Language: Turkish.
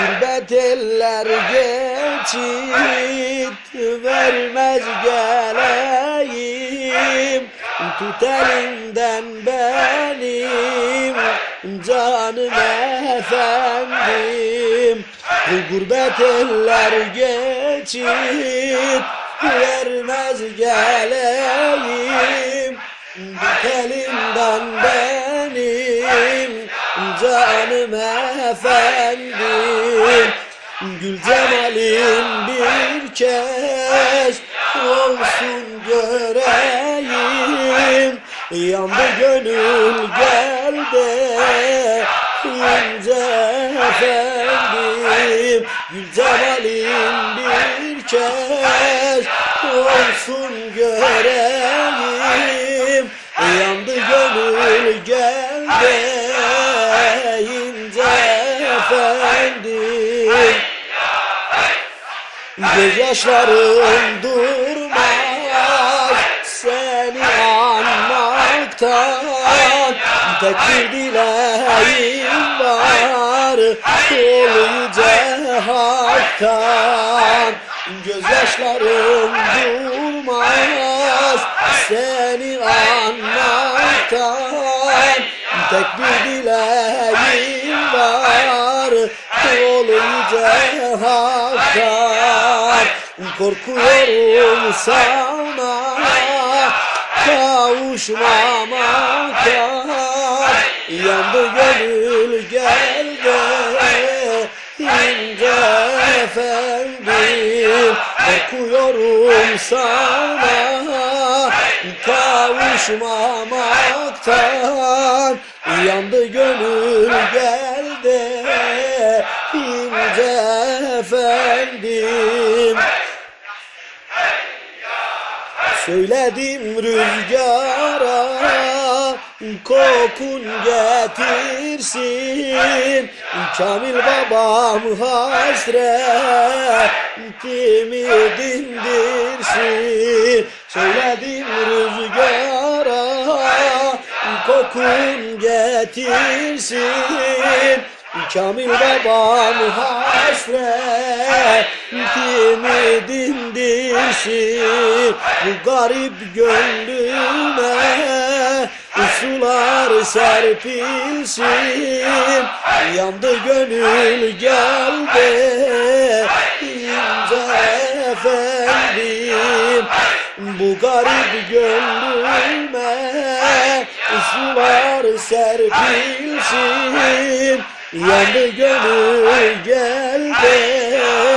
gurbet eller geçit vermez geleyim. Tut elimden benim canım efendim gurbet eller geçit vermez geleyim canım efendim Gül cemalin bir kez olsun göreyim. Yandı gönül gel de ince efendim Gül cemalin bir kez olsun göreyim efendim Gözyaşlarım durmaz seni anmaktan Tek bir dileğim var. Ol yüce haktan Gözyaşlarım durmaz seni anmaktan Tek bir dileğim var ol yüce haktan Korkuyorum sana. Kavuşmamaktan Yandı gönül gel de ince efendim Korkuyorum sana. Kavuşmamaktan Yandı gönül gel ince efendim. Söyledim rüzgara kokun getirsin. Kamil babam hasretimi dindirsin? Söyledim rüzgara kokun getirsin Kamil babam hasretimi dindirsin? Bu garip gönlüme sular serpilsin. Yandı gönül geldi ince efendim. Bu garip gönlüme sular serpilsin Yandı gönül geldi ince